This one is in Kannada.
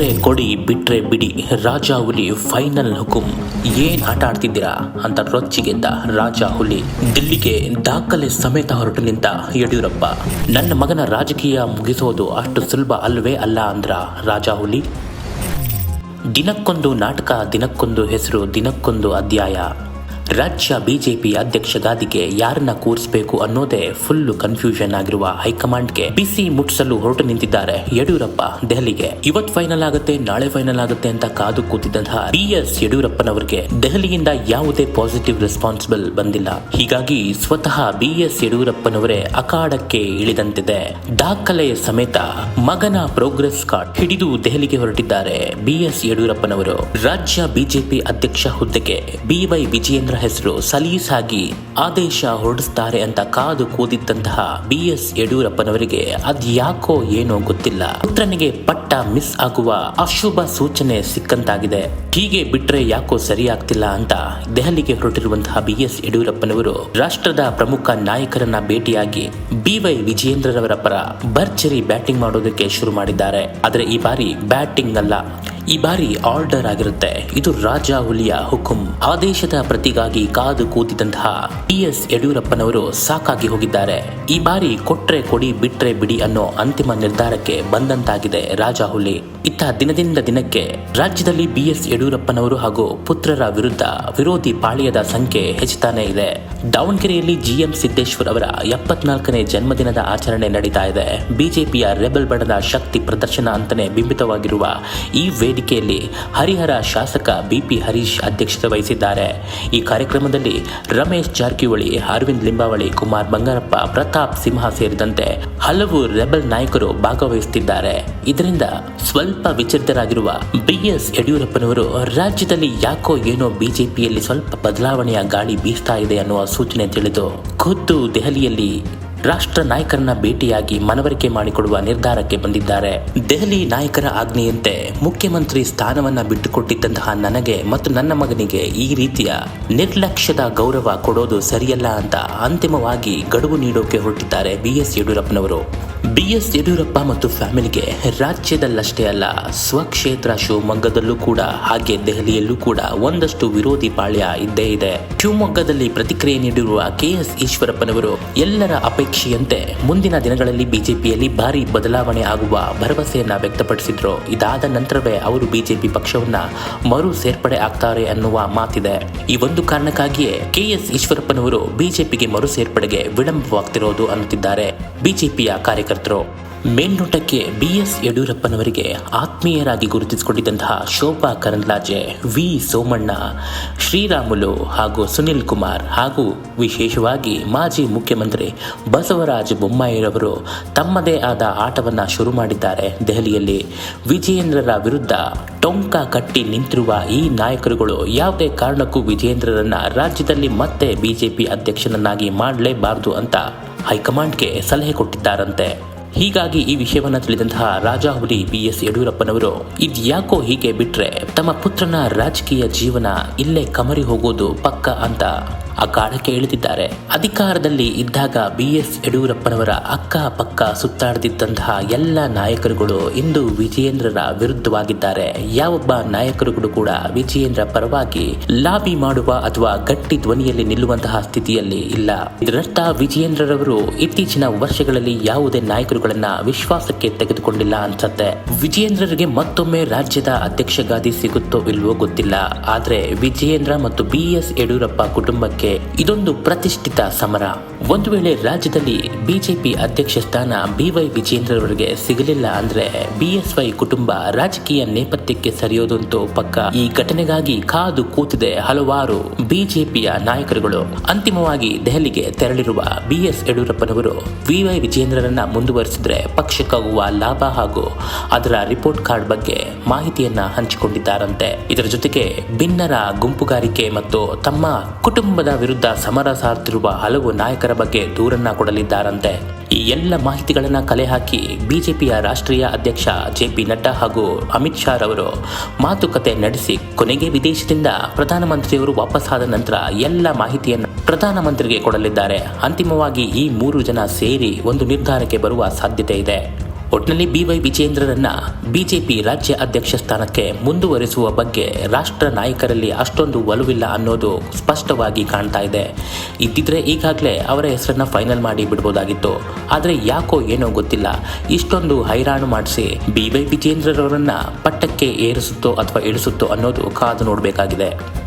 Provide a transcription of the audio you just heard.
ಕೊಟ್ರೆ ಕೊಡಿ, ಬಿಟ್ರೆ ಬಿಡಿ, ರಾಜಾ ಹುಲಿ ಫೈನಲ್ ಹುಕುಂ. ಏನ್ ಆಟ ಆಡ್ತಿದ್ದೀರಾ? ಅಂತ ರೊಚ್ಚಿಗೆದ್ದ ರಾಜಾ ಹುಲಿ ದಿಲ್ಲಿಗೆ ದಾಖಲೆ ಸಮೇತ ಹೊರಟು ನಿಂತ ಯಡಿಯೂರಪ್ಪ. ನನ್ನ ಮಗನ ರಾಜಕೀಯ ಮುಗಿಸೋದು ಅಷ್ಟು ಸುಲಭ ಅಲ್ವೇ ಅಲ್ಲ ಅಂದ್ರ ರಾಜ ಹುಲಿ? ದಿನಕ್ಕೊಂದು ನಾಟಕ, ದಿನಕ್ಕೊಂದು ಹೆಸರು, ದಿನಕ್ಕೊಂದು ಅಧ್ಯಾಯ. ರಾಜ್ಯ ಬಿಜೆಪಿ ಅಧ್ಯಕ್ಷಗಾದಿಗೆ ಯಾರನ್ನ ಕೂರಿಸಬೇಕು ಅನ್ನೋದೇ ಫುಲ್ ಕನ್ಫ್ಯೂಷನ್ ಆಗಿರುವ ಹೈಕಮಾಂಡ್ಗೆ ಬಿಸಿ ಮುಟ್ಟಿಸಲು ಹೊರಟು ನಿಂತಿದ್ದಾರೆ ಯಡಿಯೂರಪ್ಪ ದೆಹಲಿಗೆ. ಇವತ್ ಫೈನಲ್ ಆಗುತ್ತೆ, ನಾಳೆ ಫೈನಲ್ ಆಗುತ್ತೆ ಅಂತ ಕಾದು ಕೂತಿದ್ದಂತಹ ಬಿ ಎಸ್ ಯಡಿಯೂರಪ್ಪನವರಿಗೆ ದೆಹಲಿಯಿಂದ ಯಾವುದೇ ಪಾಸಿಟಿವ್ ರೆಸ್ಪಾನ್ಸಿಬಲ್ ಬಂದಿಲ್ಲ. ಹೀಗಾಗಿ ಸ್ವತಃ ಬಿ ಎಸ್ ಯಡಿಯೂರಪ್ಪನವರೇ ಅಖಾಡಕ್ಕೆ ಇಳಿದಂತಿದೆ. ದಾಖಲೆ ಸಮೇತ ಮಗನ ಪ್ರೋಗ್ರೆಸ್ ಕಾರ್ಡ್ ಹಿಡಿದು ದೆಹಲಿಗೆ ಹೊರಟಿದ್ದಾರೆ ಬಿ ಎಸ್ ಯಡಿಯೂರಪ್ಪನವರು. ರಾಜ್ಯ ಬಿಜೆಪಿ ಅಧ್ಯಕ್ಷ ಹುದ್ದೆಗೆ ಬಿವೈ ವಿಜಯೇಂದ್ರ ಹೆಸರು ಸಲೀಸಾಗಿ ಆದೇಶ ಹೊರಡಿಸ್ತಾರೆ ಅಂತ ಕಾದು ಕೂದಿದ್ದಂತಹ ಬಿ ಎಸ್ ಯಡಿಯೂರಪ್ಪನವರಿಗೆ ಅದ್ಯಾಕೋ ಏನೋ ಗೊತ್ತಿಲ್ಲ. ಪುತ್ರನಿಗೆ ಪಟ್ಟ ಮಿಸ್ ಆಗುವ ಅಶುಭ ಸೂಚನೆ ಸಿಕ್ಕಂತಾಗಿದೆ. ಹೀಗೆ ಬಿಟ್ರೆ ಯಾಕೋ ಸರಿಯಾಗ್ತಿಲ್ಲ ಅಂತ ದೆಹಲಿಗೆ ಹೊರಟಿರುವಂತಹ ಬಿ ಎಸ್ ಯಡಿಯೂರಪ್ಪನವರು ರಾಷ್ಟ್ರದ ಪ್ರಮುಖ ನಾಯಕರನ್ನ ಭೇಟಿಯಾಗಿ ಬಿ ವೈ ವಿಜಯೇಂದ್ರರವರ ಪರ ಭರ್ಜರಿ ಬ್ಯಾಟಿಂಗ್ ಮಾಡೋದಕ್ಕೆ ಶುರು ಮಾಡಿದ್ದಾರೆ. ಆದರೆ ಈ ಬಾರಿ ಬ್ಯಾಟಿಂಗ್ ಅಲ್ಲ. ಈ ಬಾರಿ ಆರ್ಡರ್ ಆಗಿರುತ್ತೆ. ಇದು ರಾಜ ಹುಲಿಯ ಹುಕುಂ. ಆದೇಶದ ಪ್ರತಿಗಾಗಿ ಕಾದು ಕೂತಿದಂತಹ ಟಿ ಎಸ್ ಯಡಿಯೂರಪ್ಪನವರು ಸಾಕಾಗಿ ಹೋಗಿದ್ದಾರೆ. ಈ ಬಾರಿ ಕೊಟ್ರೆ ಕೊಡಿ, ಬಿಟ್ರೆ ಬಿಡಿ ಅನ್ನೋ ಅಂತಿಮ ನಿರ್ಧಾರಕ್ಕೆ ಬಂದಂತಾಗಿದೆ ರಾಜ ಹುಲಿ. ಇತ್ತ ದಿನದಿಂದ ದಿನಕ್ಕೆ ರಾಜ್ಯದಲ್ಲಿ ಬಿ ಎಸ್ ಯಡಿಯೂರಪ್ಪನವರು ಹಾಗೂ ಪುತ್ರರ ವಿರುದ್ಧ ವಿರೋಧಿ ಪಾಳ್ಯದ ಸಂಖ್ಯೆ ಹೆಚ್ಚುತ್ತಾನೇ ಇದೆ. ದಾವಣಗೆರೆಯಲ್ಲಿ ಜಿಎಂ ಸಿದ್ದೇಶ್ವರ್ ಅವರ ಎಪ್ಪತ್ನಾಲ್ಕನೇ ಜನ್ಮದಿನದ ಆಚರಣೆ ನಡೀತಾ ಇದೆ. ಬಿಜೆಪಿಯ ರೆಬಲ್ ಬಣದ ಶಕ್ತಿ ಪ್ರದರ್ಶನ ಅಂತಾನೆ ಬಿಂಬಿತವಾಗಿರುವ ಈ ವೇದಿಕೆಯಲ್ಲಿ ಹರಿಹರ ಶಾಸಕ ಬಿಪಿ ಹರೀಶ್ ಅಧ್ಯಕ್ಷತೆ ವಹಿಸಿದ್ದಾರೆ. ಈ ಕಾರ್ಯಕ್ರಮದಲ್ಲಿ ರಮೇಶ್ ಜಾರಕಿಹೊಳಿ, ಅರವಿಂದ್ ಲಿಂಬಾವಳಿ, ಕುಮಾರ್ ಬಂಗಾರಪ್ಪ, ಪ್ರತಾಪ್ ಸಿಂಹ ಸೇರಿದಂತೆ ಹಲವು ರೆಬಲ್ ನಾಯಕರು ಭಾಗವಹಿಸುತ್ತಿದ್ದಾರೆ. ಇದರಿಂದ ಸ್ವಲ್ಪ ವಿಚಲಿತರಾಗಿರುವ ಬಿಎಸ್ ಯಡಿಯೂರಪ್ಪನವರು ರಾಜ್ಯದಲ್ಲಿ ಯಾಕೋ ಏನೋ ಬಿಜೆಪಿಯಲ್ಲಿ ಸ್ವಲ್ಪ ಬದಲಾವಣೆಯ ಗಾಳಿ ಬೀಸ್ತಾ ಇದೆ ಅನ್ನುವ ಸೂಚನೆ ತಿಳಿದು ಖುದ್ದು ದೆಹಲಿಯಲ್ಲಿ ರಾಷ್ಟ್ರ ನಾಯಕರನ್ನ ಭೇಟಿಯಾಗಿ ಮನವರಿಕೆ ಮಾಡಿಕೊಡುವ ನಿರ್ಧಾರಕ್ಕೆ ಬಂದಿದ್ದಾರೆ. ದೆಹಲಿ ನಾಯಕರ ಆಜ್ಞೆಯಂತೆ ಮುಖ್ಯಮಂತ್ರಿ ಸ್ಥಾನವನ್ನ ಬಿಟ್ಟುಕೊಟ್ಟಿದ್ದಂತಹ ನನಗೆ ಮತ್ತು ನನ್ನ ಮಗನಿಗೆ ಈ ರೀತಿಯ ನಿರ್ಲಕ್ಷ್ಯದ ಗೌರವ ಕೊಡೋದು ಸರಿಯಲ್ಲ ಅಂತ ಅಂತಿಮವಾಗಿ ಗಡುವು ನೀಡೋಕೆ ಹೊರಟಿದ್ದಾರೆ ಬಿ ಎಸ್ ಯಡಿಯೂರಪ್ಪನವರು. ಬಿ ಎಸ್ ಯಡಿಯೂರಪ್ಪ ಮತ್ತು ಫ್ಯಾಮಿಲಿಗೆ ರಾಜ್ಯದಲ್ಲಷ್ಟೇ ಅಲ್ಲ, ಸ್ವಕ್ಷೇತ್ರ ಶಿವಮೊಗ್ಗದಲ್ಲೂ ಕೂಡ, ಹಾಗೆ ದೆಹಲಿಯಲ್ಲೂ ಕೂಡ ಒಂದಷ್ಟು ವಿರೋಧಿ ಪಾಳ್ಯ ಇದ್ದೇ ಇದೆ. ಶಿವಮೊಗ್ಗದಲ್ಲಿ ಪ್ರತಿಕ್ರಿಯೆ ನೀಡಿರುವ ಕೆ ಎಸ್ ಈಶ್ವರಪ್ಪನವರು, ಎಲ್ಲರ ಅಪೇಕ್ಷೆಯಂತೆ ಮುಂದಿನ ದಿನಗಳಲ್ಲಿ ಬಿಜೆಪಿಯಲ್ಲಿ ಭಾರಿ ಬದಲಾವಣೆ ಆಗುವ ಭರವಸೆಯನ್ನ ವ್ಯಕ್ತಪಡಿಸಿದ್ರು. ಇದಾದ ನಂತರವೇ ಅವರು ಬಿಜೆಪಿ ಪಕ್ಷವನ್ನ ಮರು ಸೇರ್ಪಡೆ ಆಗ್ತಾರೆ ಅನ್ನುವ ಮಾತಿದೆ. ಈ ಒಂದು ಕಾರಣಕ್ಕಾಗಿಯೇ ಕೆ ಎಸ್ ಈಶ್ವರಪ್ಪನವರು ಬಿಜೆಪಿಗೆ ಮರು ಸೇರ್ಪಡೆಗೆ ವಿಳಂಬವಾಗ್ತಿರೋದು ಅನ್ನುತ್ತಿದ್ದಾರೆ ಬಿಜೆಪಿಯ ಕಾರ್ಯಕರ್ತರು. ಮೇಲ್ನೋಟಕ್ಕೆ ಬಿ ಎಸ್ ಯಡಿಯೂರಪ್ಪನವರಿಗೆ ಆತ್ಮೀಯರಾಗಿ ಗುರುತಿಸಿಕೊಂಡಿದ್ದಂತಹ ಶೋಭಾ ಕರಂದ್ಲಾಜೆ ವಿ ಸೋಮಣ್ಣ, ಶ್ರೀರಾಮುಲು ಹಾಗೂ ಸುನಿಲ್ ಕುಮಾರ್ ಹಾಗೂ ವಿಶೇಷವಾಗಿ ಮಾಜಿ ಮುಖ್ಯಮಂತ್ರಿ ಬಸವರಾಜ ಬೊಮ್ಮಾಯಿರವರು ತಮ್ಮದೇ ಆದ ಆಟವನ್ನು ಶುರು ಮಾಡಿದ್ದಾರೆ. ದೆಹಲಿಯಲ್ಲಿ ವಿಜಯೇಂದ್ರರ ವಿರುದ್ಧ ಟೊಂಕ ಕಟ್ಟಿ ನಿಂತಿರುವ ಈ ನಾಯಕರುಗಳು ಯಾವುದೇ ಕಾರಣಕ್ಕೂ ವಿಜಯೇಂದ್ರರನ್ನ ರಾಜ್ಯದಲ್ಲಿ ಮತ್ತೆ ಬಿಜೆಪಿ ಅಧ್ಯಕ್ಷನನ್ನಾಗಿ ಮಾಡಲೇಬಾರದು ಅಂತ ಹೈಕಮಾಂಡ್ಗೆ ಸಲಹೆ ಕೊಟ್ಟಿದ್ದಾರಂತೆ. ಹೀಗಾಗಿ ಈ ವಿಷಯವನ್ನ ತಿಳಿದಂತಹ ರಾಜಾ ಹುಲಿ ಬಿ ಎಸ್ ಯಡಿಯೂರಪ್ಪನವರು ಇದ್ಯಾಕೋ ಹೀಗೆ ಬಿಟ್ರೆ ತಮ್ಮ ಪುತ್ರನ ರಾಜಕೀಯ ಜೀವನ ಇಲ್ಲೇ ಕಮರಿ ಹೋಗೋದು ಪಕ್ಕ ಅಂತ. ಅಖಾಡಕ್ಕೆ ಇಳಿದಿದ್ದಾರೆ. ಅಧಿಕಾರದಲ್ಲಿ ಇದ್ದಾಗ ಬಿ ಎಸ್ ಯಡಿಯೂರಪ್ಪನವರ ಅಕ್ಕ ಪಕ್ಕ ಸುತ್ತಾಡದಿದ್ದಂತಹ ಎಲ್ಲ ನಾಯಕರುಗಳು ಇಂದು ವಿಜಯೇಂದ್ರರ ವಿರುದ್ಧವಾಗಿದ್ದಾರೆ. ಯಾವೊಬ್ಬ ನಾಯಕರುಗಳು ಕೂಡ ವಿಜಯೇಂದ್ರ ಪರವಾಗಿ ಲಾಬಿ ಮಾಡುವ ಅಥವಾ ಗಟ್ಟಿ ಧ್ವನಿಯಲ್ಲಿ ನಿಲ್ಲುವಂತಹ ಸ್ಥಿತಿಯಲ್ಲಿ ಇಲ್ಲ. ಇದರರ್ಥ ವಿಜಯೇಂದ್ರರವರು ಇತ್ತೀಚಿನ ವರ್ಷಗಳಲ್ಲಿ ಯಾವುದೇ ನಾಯಕರುಗಳನ್ನ ವಿಶ್ವಾಸಕ್ಕೆ ತೆಗೆದುಕೊಂಡಿಲ್ಲ ಅನ್ಸತ್ತೆ. ವಿಜಯೇಂದ್ರರಿಗೆ ಮತ್ತೊಮ್ಮೆ ರಾಜ್ಯದ ಅಧ್ಯಕ್ಷ ಗಾದಿ ಸಿಗುತ್ತೋ ಇಲ್ವೋ ಗೊತ್ತಿಲ್ಲ. ಆದ್ರೆ ವಿಜಯೇಂದ್ರ ಮತ್ತು ಬಿ ಎಸ್ ಯಡಿಯೂರಪ್ಪ ಕುಟುಂಬಕ್ಕೆ ಇದೊಂದು ಪ್ರತಿಷ್ಠಿತ ಸಮರ. ಒಂದು ವೇಳೆ ರಾಜ್ಯದಲ್ಲಿ ಬಿಜೆಪಿ ಅಧ್ಯಕ್ಷ ಸ್ಥಾನ ಬಿವೈ ವಿಜೇಂದ್ರವರಿಗೆ ಸಿಗಲಿಲ್ಲ ಅಂದ್ರೆ ಬಿಎಸ್ವೈ ಕುಟುಂಬ ರಾಜಕೀಯ ನೇಪಥ್ಯಕ್ಕೆ ಸರಿಯೋದಂತೂ ಪಕ್ಕ. ಈ ಘಟನೆಗಾಗಿ ಕಾದು ಕೂತಿದೆ ಹಲವಾರು ಬಿಜೆಪಿಯ ನಾಯಕರುಗಳು. ಅಂತಿಮವಾಗಿ ದೆಹಲಿಗೆ ತೆರಳಿರುವ ಬಿಎಸ್ ಯಡಿಯೂರಪ್ಪನವರು ವಿವೈ ವಿಜೇಂದ್ರರನ್ನ ಮುಂದುವರಿಸಿದ್ರೆ ಪಕ್ಷಕ್ಕಾಗುವ ಲಾಭ ಹಾಗೂ ಅದರ ರಿಪೋರ್ಟ್ ಕಾರ್ಡ್ ಬಗ್ಗೆ ಮಾಹಿತಿಯನ್ನ ಹಂಚಿಕೊಂಡಿದ್ದಾರಂತೆ. ಇದರ ಜೊತೆಗೆ ಭಿನ್ನರ ಗುಂಪುಗಾರಿಕೆ ಮತ್ತು ತಮ್ಮ ಕುಟುಂಬದ ವಿರುದ್ಧ ಸಮರ ಸಾರುತ್ತಿರುವ ಹಲವು ನಾಯಕರ ಬಗ್ಗೆ ದೂರನ್ನ ಕೊಡಲಿದ್ದಾರಂತೆ. ಈ ಎಲ್ಲ ಮಾಹಿತಿಗಳನ್ನ ಕಲೆ ಹಾಕಿ ಬಿಜೆಪಿಯ ರಾಷ್ಟ್ರೀಯ ಅಧ್ಯಕ್ಷ ಜೆ ಪಿ ನಡ್ಡಾ ಹಾಗೂ ಅಮಿತ್ ಶಾ ರವರು ಮಾತುಕತೆ ನಡೆಸಿ ಕೊನೆಗೆ ವಿದೇಶದಿಂದ ಪ್ರಧಾನಮಂತ್ರಿಯವರು ವಾಪಸ್ಸಾದ ನಂತರ ಎಲ್ಲ ಮಾಹಿತಿಯನ್ನು ಪ್ರಧಾನಮಂತ್ರಿಗೆ ಕೊಡಲಿದ್ದಾರೆ. ಅಂತಿಮವಾಗಿ ಈ ಮೂರು ಜನ ಸೇರಿ ಒಂದು ನಿರ್ಧಾರಕ್ಕೆ ಬರುವ ಸಾಧ್ಯತೆ ಇದೆ. ಒಟ್ನಲ್ಲಿ ಬಿವೈ ವಿಜೇಂದ್ರರನ್ನ ಬಿಜೆಪಿ ರಾಜ್ಯ ಅಧ್ಯಕ್ಷ ಸ್ಥಾನಕ್ಕೆ ಮುಂದುವರಿಸುವ ಬಗ್ಗೆ ರಾಷ್ಟ್ರ ನಾಯಕರಲ್ಲಿ ಅಷ್ಟೊಂದು ಒಲವಿಲ್ಲ ಅನ್ನೋದು ಸ್ಪಷ್ಟವಾಗಿ ಕಾಣ್ತಾ ಇದೆ. ಇದ್ದಿದ್ರೆ ಈಗಾಗಲೇ ಅವರ ಹೆಸರನ್ನ ಫೈನಲ್ ಮಾಡಿ ಬಿಡ್ಬೋದಾಗಿತ್ತು. ಆದರೆ ಯಾಕೋ ಏನೋ ಗೊತ್ತಿಲ್ಲ. ಇಷ್ಟೊಂದು ಹೈರಾಣು ಮಾಡಿಸಿ ಬಿವೈ ವಿಜೇಂದ್ರರವರನ್ನ ಪಟ್ಟಕ್ಕೆ ಏರಿಸುತ್ತೋ ಅಥವಾ ಇಳಿಸುತ್ತೋ ಅನ್ನೋದು ಕಾದು ನೋಡಬೇಕಾಗಿದೆ.